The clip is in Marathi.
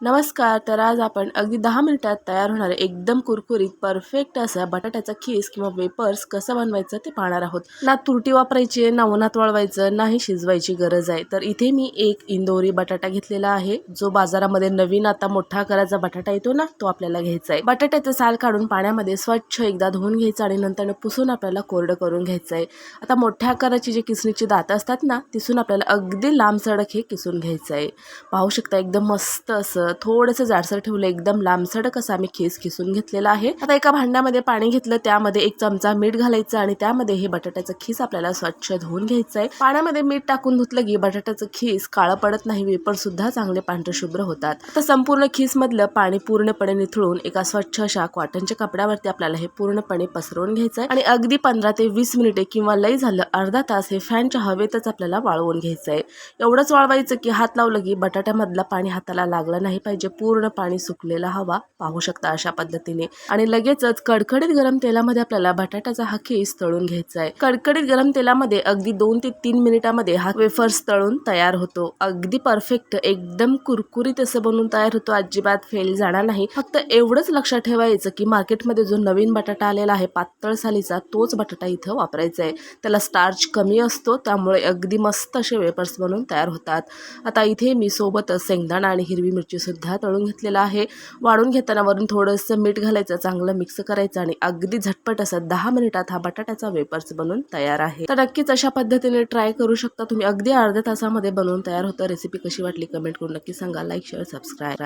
नमस्कार तर आज आपण अगदी दहा मिनिटात तयार होणारे एकदम कुरकुरीत परफेक्ट असा बटाट्याचा खीस किंवा वेपर्स कसं बनवायचं ते पाहणार आहोत. ना तुरटी वापरायची आहे ना उन्हात वळवायचं नाही शिजवायची गरज आहे. तर इथे मी एक इंदोरी बटाटा घेतलेला आहे जो बाजारामध्ये नवीन आता मोठा आकाराचा बटाटा येतो ना तो आपल्याला घ्यायचा आहे. बटाट्याचं साल काढून पाण्यामध्ये स्वच्छ एकदा धुवून घ्यायचं आणि नंतर पुसून आपल्याला कोरडं करून घ्यायचं आहे. आता मोठ्या आकाराची जी किसणीची दात असतात ना तिसून आपल्याला अगदी लांब सडक हे किसून घ्यायचं आहे. पाहू शकता एकदम मस्त असं थोडंसं जाडसर ठेवलं एकदम लांबसडक असं आम्ही खीस खिसून घेतलेला आहे. आता एका भांड्यामध्ये पाणी घेतलं त्यामध्ये एक चमचा मीठ घालायचं आणि त्यामध्ये हे बटाट्याचं खीस आपल्याला स्वच्छ धुवून घ्यायचं आहे पाण्यामध्ये मीठ टाकून धुतलं की बटाट्याचं खीस काळं पडत नाही वेपर सुद्धा चांगले पांढरे शुभ्र होतात. आता संपूर्ण खीस मधलं पाणी पूर्णपणे निथळून एका स्वच्छ अशा कॉटनच्या कपड्यावरती आपल्याला हे पूर्णपणे पसरवून घ्यायचं आहे आणि अगदी पंधरा ते वीस मिनिटे किंवा लई झालं अर्धा तास हे फॅनच्या हवेतच आपल्याला वाळवून घ्यायचं आहे एवढंच वाळवायचं की हात लावलं की बटाट्यामधलं पाणी हाताला लागलं नाही. पाहिजे. पूर्ण पाणी सुकलेला हवा पाहू शकता अशा पद्धतीने. आणि लगेचच कडकडीत गरम तेलामध्ये आपल्याला बटाट्याचा हा केस तळून घ्यायचा आहे. कडकडीत गरम तेलामध्ये अगदी दोन ते तीन मिनिटामध्ये हा वेफर्स तळून तयार होतो. अगदी परफेक्ट एकदम कुरकुरीत असं बनवून तयार होतो. अजिबात फेल जाणार नाही. फक्त एवढंच लक्षात ठेवायचं की मार्केटमध्ये जो नवीन बटाटा आलेला आहे पातळ सालीचा तोच बटाटा इथं वापरायचा आहे. त्याला स्टार्च कमी असतो त्यामुळे अगदी मस्त असे वेफर्स बनवून तयार होतात. आता इथे मी सोबतच शेंगदाणा आणि हिरवी मिरची सुद्धा तळून घेतलेला आहे. वाढून घेताना वरून थोडंसं मीठ घालायचं चांगलं मिक्स करायचं आणि अगदी झटपट असं दहा मिनिटात हा बटाट्याचा वेपर्स बनवून तयार आहे. तर नक्कीच अशा पद्धतीने ट्राय करू शकता तुम्ही. अगदी अर्ध्या तासामध्ये बनवून तयार होतं. रेसिपी कशी वाटली कमेंट करून नक्की सांगा. Like share subscribe.